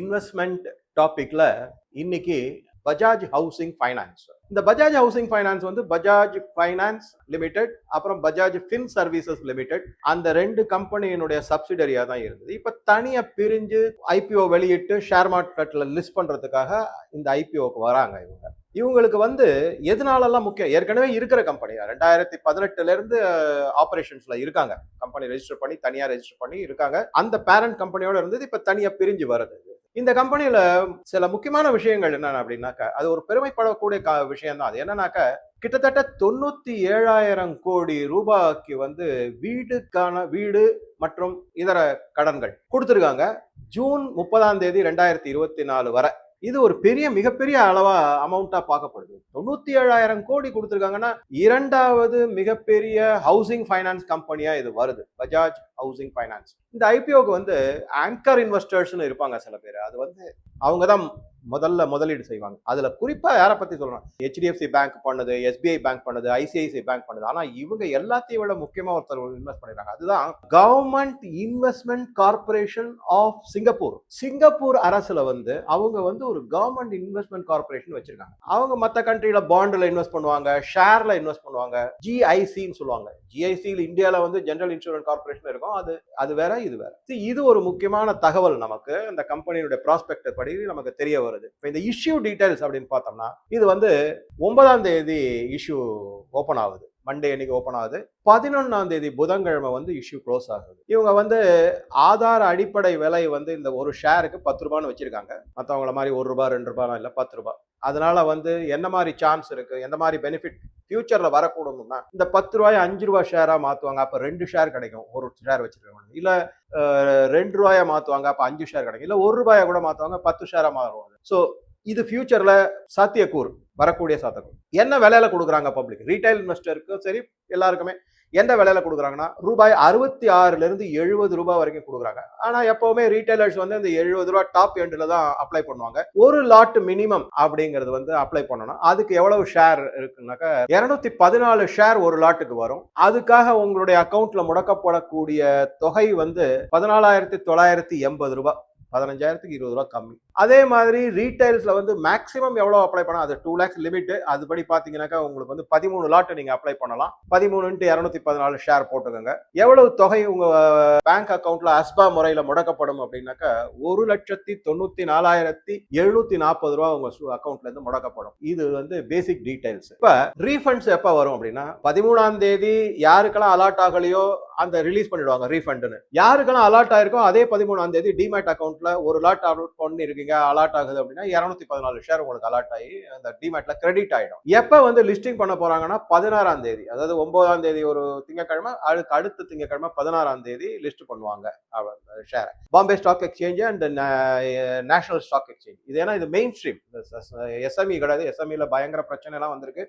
Investment டாபிக்ல இன்னைக்கு Bajaj housing finance. இந்த பஜாஜ் ஹவுசிங் ஃபைனான்ஸ் வந்து பஜாஜ் ஃபைனான்ஸ் லிமிடெட் அப்புறம் பஜாஜ் ஃபின் சர்வீசஸ் லிமிடெட். அந்த ரெண்டு கம்பெனியினுடைய சப்சிடரியாக தான் இருந்தது. இப்போ தனியாக பிரிஞ்சு ஐபிஓ வெளியிட்டு ஷேர் மார்க்கெட்டில் லிஸ்ட் பண்ணுறதுக்காக இந்த ஐபிஓக்கு வராங்க இவங்க. இவங்களுக்கு வந்து எதனாலலாம் முக்கியம்? ஏற்கனவே இருக்கிற கம்பெனி ரெண்டாயிரத்தி பதினெட்டுலேருந்து ஆப்ரேஷன்ஸில் இருக்காங்க. கம்பெனி ரெஜிஸ்டர் பண்ணி தனியாக ரெஜிஸ்டர் பண்ணி இருக்காங்க. அந்த பேரண்ட் கம்பெனியோட இருந்தது. இப்போ தனியாக பிரிஞ்சு வருது இந்த கம்பெனியில சில முக்கியமான விஷயங்கள் என்னென்ன அப்படின்னாக்கா அது ஒரு பெருமைப்படக்கூடிய கா- விஷயம் தான் அது என்னன்னாக்கா கிட்டத்தட்ட தொண்ணூத்தி ஏழாயிரம் கோடி ரூபாய்க்கு வந்து வீடுக்கான வீடு மற்றும் இதர கடன்கள் கொடுத்துருக்காங்க. ஜூன் முப்பதாம் தேதி ரெண்டாயிரத்தி இருபத்தி நாலு வரை. இது ஒரு பெரிய மிகப்பெரிய அளவா அமௌண்டா பார்க்கப்படுது. தொண்ணூத்தி ஏழாயிரம் கோடி கொடுத்துருக்காங்கன்னா இரண்டாவது மிகப்பெரிய ஹவுசிங் ஃபைனான்ஸ் கம்பெனியா இது வருது. பஜாஜ் ஹவுசிங் ஃபைனான்ஸ் இந்த ஐபிஓக்கு வந்து ஆங்கர் இன்வெஸ்டர்ஸ்னு இருப்பாங்க சில பேர். அது வந்து அவங்க தான் முதல்ல முதலீடு செய்வாங்க. அதில் குறிப்பா யாரை பற்றி சொல்லணும்? ஹெச்டிஎஃப்சி பேங்க் பண்ணுது எஸ்பிஐ பேங்க் பண்ணுது ஐசிஐசிஐ பேங்க் பண்ணுது. ஆனால் இவங்க எல்லாத்தையும் விட முக்கியமாக ஒருத்தர் இன்வெஸ்ட் பண்ணிடுறாங்க. அதுதான் government investment corporation of Singapore Singapore அரசில் வந்து அவங்க வந்து ஒரு கவர்மெண்ட் இன்வெஸ்ட்மெண்ட் கார்பரேஷன் வச்சிருக்காங்க. அவங்க மற்ற கண்ட்ரியில் பாண்டில் இன்வெஸ்ட் பண்ணுவாங்க ஷேரில் இன்வெஸ்ட் பண்ணுவாங்க. ஜிஐசின்னு சொல்லுவாங்க. ஜிஐசியில் இந்தியாவில் வந்து ஜென்ரல் இன்சூரன்ஸ் கார்பரேஷன் இருக்கும். அது அது வேற இது வேற. இது ஒரு முக்கியமான தகவல் நமக்கு. அந்த கம்பெனியுடைய ப்ராஸ்பெக்ட் படி நமக்கு தெரிய வருது இப்போ இந்த இஷ்யூ டீடைல்ஸ் அப்படின்னு பார்த்தோம்னா இது வந்து ஒன்பதாம் தேதி இஷ்யூ ஓப்பன் ஆகுது. மண்டே அன்னைக்கு ஓப்பன் ஆகுது. பதினொன்னாம் தேதி புதன்கிழமை வந்து இஷ்யூ க்ளோஸ் ஆகுது. இவங்க வந்து ஆதார அடிப்படை விலை வந்து இந்த ஒரு ஷேருக்கு பத்து ரூபான்னு வச்சிருக்காங்க. மற்றவங்கள மாதிரி ஒரு ரூபா ரெண்டு ரூபாய் இல்லை பத்து ரூபாய் அதனால வந்து என்ன மாதிரி சான்ஸ் இருக்கு எந்த மாதிரி பெனிஃபிட் ஃபியூச்சர்ல வரக்கூடணும்னா இந்த பத்து ரூபாய் அஞ்சு ரூபாய் ஷேரா மாத்துவாங்க. அப்ப ரெண்டு ஷேர் கிடைக்கும். ஒரு ஷேர் வச்சிருக்கவங்க. இல்ல ரெண்டு ரூபாயா மாத்துவாங்க. அப்ப அஞ்சு ஷேர் கிடைக்கும். இல்ல ஒரு ரூபாயா கூட மாத்துவாங்க. பத்து ஷேரா மாறுவாங்க. ஸோ இது ஃபியூச்சர்ல சாத்தியக்கூறு. வரக்கூடிய சாத்தகம் என்ன விலையில கொடுக்குறாங்க பப்ளிக் ரீட்டைல் இன்வெஸ்டருக்கும் சரி எல்லாருக்குமே எந்த விலையில கொடுக்குறாங்கன்னா ரூபாய் அறுபத்தி ஆறுல இருந்து எழுபது ரூபாய் வரைக்கும் கொடுக்குறாங்க. ஆனா எப்பவுமே ரீட்டைலர்ஸ் வந்து இந்த எழுபது ரூபாய் டாப் எண்டில் தான் அப்ளை பண்ணுவாங்க. ஒரு லாட் மினிமம் அப்படிங்கிறது வந்து அப்ளை பண்ணணும். அதுக்கு எவ்வளவு ஷேர் இருக்குனாக்கா இருநூத்தி பதினாலு ஷேர் ஒரு லாட்டுக்கு வரும். அதுக்காக உங்களுடைய அக்கௌண்ட்ல முடக்கப்படக்கூடிய தொகை வந்து பதினாலாயிரத்தி தொள்ளாயிரத்தி எண்பது ரூபாய். பதினஞ்சாயிரத்துக்கு இருபது ரூபா கம்மி. அதே மாதிரி ரீட்டைல்ஸ்ல வந்து மேக்ஸிமம் எவ்வளவு அப்ளை பண்ணலாம் அது டூ லேக்ஸ் லிமிட் அதுபடி பார்த்தீங்கன்னாக்கா உங்களுக்கு வந்து பதிமூணு லாட்டு நீங்க அப்ளை பண்ணலாம். பதிமூணு இரநூத்தி பதினாலு ஷேர் போட்டுக்கோங்க. எவ்வளவு தொகை உங்க பேங்க் அக்கௌண்ட்டில் அஸ்பா முறையில முடக்கப்படும் அப்படின்னாக்கா ஒரு லட்சத்தி தொண்ணூத்தி நாலாயிரத்தி எழுநூத்தி நாற்பது ரூபா உங்க அக்கவுண்ட்ல இருந்து முடக்கப்படும். இது வந்து பேசிக் டீடைல்ஸ் இப்ப ரீஃபண்ட்ஸ் எப்ப வரும் அப்படின்னா பதிமூணாம் தேதி யாருக்கெல்லாம் அலாட் ஆகலையோ அந்த ரிலீஸ் பண்ணிடுவாங்க ரீஃபண்டுன்னு யாருக்கெல்லாம் அலாட் ஆயிருக்கோ அதே பதிமூணாம் தேதி டிமேட் அக்கவுண்ட்ல ஒரு லாட் அப்லோட் பண்ணிருக்கீங்க அலாட் ஆகுது அப்படின்னா இரநூத்தி பதினாலு ஷேர் உங்களுக்கு அலாட் ஆகி அந்த டிமேட்ல கிரெடிட் ஆயிடும். எப்ப வந்து லிஸ்டிங் பண்ண போறாங்கன்னா பதினாறாம் தேதி அதாவது ஒன்பதாம் தேதி ஒரு திங்கக்கிழமை அதுக்கு அடுத்த திங்கக்கிழமை பதினாறாம் தேதி லிஸ்ட் பண்ணுவாங்க share Bombay stock exchange and national stock exchange இது ஏன்னா இது மெயின் ஸ்ட்ரீம் எஸ்எம்இ கிடையாது. எஸ்எம்இல பயங்கர பிரச்சனை எல்லாம் வந்திருக்கு.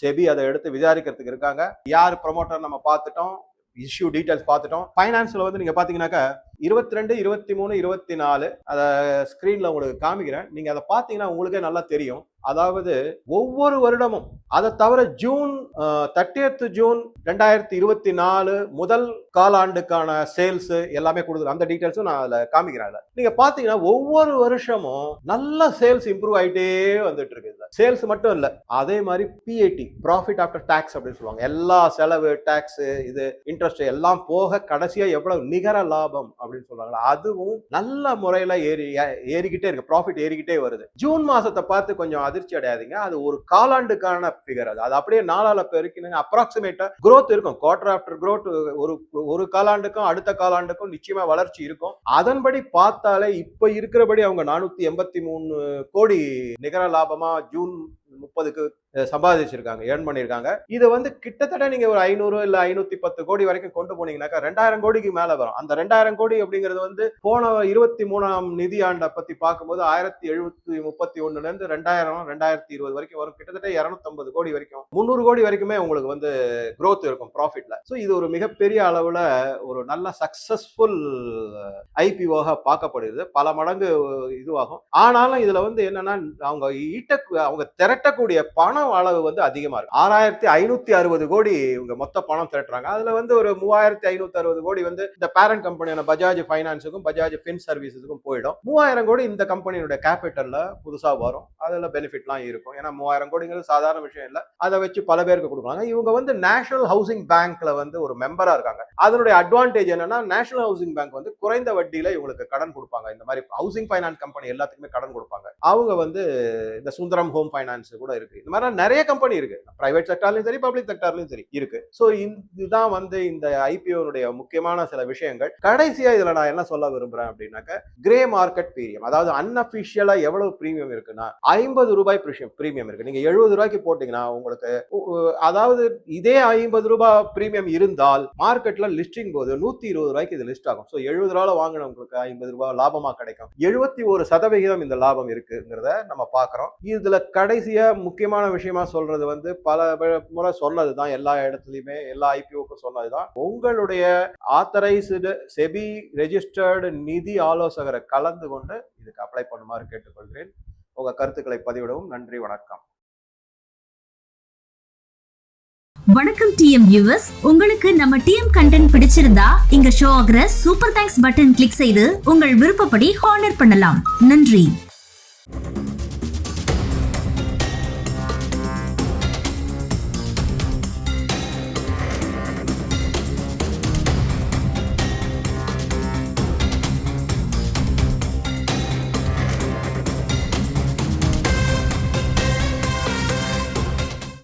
செபி அதை எடுத்து விசாரிக்கிறதுக்கு இருக்காங்க. யார் ப்ரொமோட்டர் நம்ம பார்த்துட்டோம். இஷ்யூ டீட்டெயில்ஸ் பார்த்துட்டோம். ஃபைனான்ஸில் வந்து நீங்கள் பார்த்தீங்கன்னாக்கா இருபத்தி ரெண்டு இருபத்தி மூணு இருபத்தி நாலு அதை ஸ்க்ரீனில் உங்களுக்கு காமிக்கிறேன். நீங்கள் அதை பார்த்தீங்கன்னா உங்களுக்கே நல்லா தெரியும். அதாவது ஒவ்வொரு வருடமும் அதை தவிர ஜூன் தேர்ட்டியத் ஜூன் ரெண்டாயிரத்தி இருபத்தி நாலு முதல் காலாண்டுக்கான சேல்ஸ் எல்லாமே கொடுக்குது. அந்த டீட்டெயில்ஸும் நான் அதில் காமிக்கிறேன். அதுல. நீங்கள் பார்த்தீங்கன்னா ஒவ்வொரு வருஷமும் நல்ல சேல்ஸ் இம்ப்ரூவ் ஆகிட்டே வந்துட்டு இருக்குது. சேல்ஸ் மட்டும் இல்ல அதே மாதிரி பிஐடி ப்ராஃபிட் ஆஃப்டர் டாக்ஸ் அப்படின்னு சொல்லுவாங்க. எல்லா செலவு டேக்ஸ் இது இன்ட்ரெஸ்ட் எல்லாம் போக கடைசியா எவ்வளவு? நிகர லாபம் அப்படின்னு சொல்றாங்களா? அதுவும் நல்ல முறையில ஏறி ஏறிக்கிட்டே இருக்கு. ப்ராஃபிட் ஏறிக்கிட்டே வருது. ஜூன் மாசத்தை பார்த்து கொஞ்சம் அதிர்ச்சி அடையாதீங்க. அது ஒரு காலாண்டுக்கான ஃபிகர் அது. அது அப்படியே நாளால பெருக்கினுங்க. அப்ராக்சிமேட்டா குரோத் இருக்கும். குவார்டர் ஆஃப்டர் குரோத் ஒரு ஒரு காலாண்டுக்கும் அடுத்த காலாண்டுக்கும் நிச்சயமா வளர்ச்சி இருக்கும். அதன்படி பார்த்தாலே இப்ப இருக்கிறபடி அவங்க நானூத்தி எண்பத்தி மூணு கோடி நிகர லாபமா ஜூன் ஜூன் முப்பதுக்கு சம்பாதிச்சிருக்காங்க ஏர்ன் பண்ணியிருக்காங்க இது வந்து கிட்டத்தட்ட நீங்க ஒரு ஐநூறு இல்ல ஐநூத்தி பத்து கோடி வரைக்கும் கொண்டு போனீங்கன்னாக்கா ரெண்டாயிரம் கோடிக்கு மேல வரும். அந்த ரெண்டாயிரம் கோடி அப்படிங்கிறது வந்து போன இருபத்தி மூணாம் நிதி ஆண்டை பத்தி பார்க்கும்போது ஆயிரத்தி எழுபத்தி முப்பத்தி ஒண்ணுல இருந்து ரெண்டாயிரம் ரெண்டாயிரத்தி இருபது வரைக்கும் வரும். கிட்டத்தட்ட இரநூத்தம்பது கோடி வரைக்கும். முந்நூறு கோடி வரைக்குமே உங்களுக்கு வந்து க்ரோத் இருக்கும் ப்ராஃபிட்ல ஸோ இது ஒரு மிகப்பெரிய அளவுல ஒரு நல்ல சக்சஸ்ஃபுல் ஐபிஓக பார்க்கப்படுது. பல மடங்கு இதுவாகும். ஆனாலும் இதுல வந்து என்னன்னா அவங்க ஈட்ட அவங்க திரட்டக்கூடிய பணம் அளவு வந்து அதிகமா இருக்கு. ஆறாயிரத்தி ஐநூத்தி அறுபது கோடி இவங்க மொத்த பணம் திரட்டுறாங்க. அதுல வந்து ஒரு மூவாயிரத்தி ஐநூத்தி அறுபது கோடி வந்து இந்த பேரண்ட் கம்பெனியான பஜாஜ் ஃபைனான்ஸுக்கும் பஜாஜ் ஃபின் சர்வீசஸுக்கும் போயிடும். மூவாயிரம் கோடி இந்த கம்பெனியினுடைய கேபிட்டல்ல புதுசா வரும். அதுல பெனிஃபிட்லாம் இருக்கும். ஏன்னா மூவாயிரம் கோடிங்கிறது சாதாரண விஷயம் இல்ல. அதை வச்சு பல பேருக்கு கொடுக்குறாங்க இவங்க வந்து நேஷனல் ஹவுசிங் பேங்க்ல வந்து ஒரு மெம்பரா இருக்காங்க. அதனுடைய அட்வான்டேஜ் என்னன்னா நேஷனல் ஹவுசிங் பேங்க் வந்து குறைந்த வட்டியில இவங்களுக்கு கடன் கொடுப்பாங்க. இந்த மாதிரி ஹவுசிங் ஃபைனான்ஸ் கம்பெனி எல்லாத்துக்குமே கடன் கொடுப்பாங்க. அவங்க வந்து இந்த சுந்தரம் ஹோம் ஃபைனான்ஸ் கூட இருக்கு. இந்த மாதிரி நிறைய கம்பெனி இருக்கு. பிரைவேட் செக்டார்லயும் சரி பப்ளிக் செக்டார்லயும் சரி இருக்கு. ஸோ இதுதான் வந்து இந்த ஐபிஓனுடைய முக்கியமான சில விஷயங்கள். கடைசியா இதுல நான் என்ன சொல்ல விரும்புறேன் அப்படின்னாக்க கிரே மார்க்கெட் பிரீமியம் அதாவது அன்அபிஷியலா எவ்வளவு பிரீமியம் இருக்குன்னா ஐம்பது ரூபாய் பிரீமியம் இருக்கு. நீங்க எழுபது ரூபாய்க்கு போட்டீங்கன்னா உங்களுக்கு அதாவது இதே ஐம்பது ரூபாய் பிரீமியம் இருந்தால் மார்க்கெட்ல லிஸ்டிங் போது நூத்தி இருபது ரூபாய்க்கு இது லிஸ்ட் ஆகும். ஸோ எழுபது ரூபாய் வாங்கினவங்களுக்கு ஐம்பது ரூபாய் லாபமா கிடைக்கும். எழுபத்தி ஒரு சதவிகிதம் இந்த லாபம் இருக்குங்கிறத நம்ம பாக்குறோம் இதுல கடைசியா முக்கியமான விஷயமா சொல்றது வந்து பல முறை முறை சொன்னதுதான். எல்லா இடத்துலயுமே எல்லா ஐபிஓக்கும் சொன்னதுதான். உங்களுடைய ஆத்தரைஸ்டு செபி ரெஜிஸ்டர்டு நிதி ஆலோசகரை கலந்து கொண்டு இதுக்கு அப்ளை பண்ணுமாறு கேட்டுக்கொள்கிறேன். உங்க கருத்துக்களை பதிவிடவும் நன்றி வணக்கம். வணக்கம் டிஎம் வியூவர்ஸ் உங்களுக்கு நம்ம டிஎம் கண்டென்ட் பிடிச்சிருந்தா இங்க ஷோ ஆகிற சூப்பர் தேங்க்ஸ் பட்டன் கிளிக் செய்து உங்கள் விருப்பப்படி ஹானர் பண்ணலாம். நன்றி.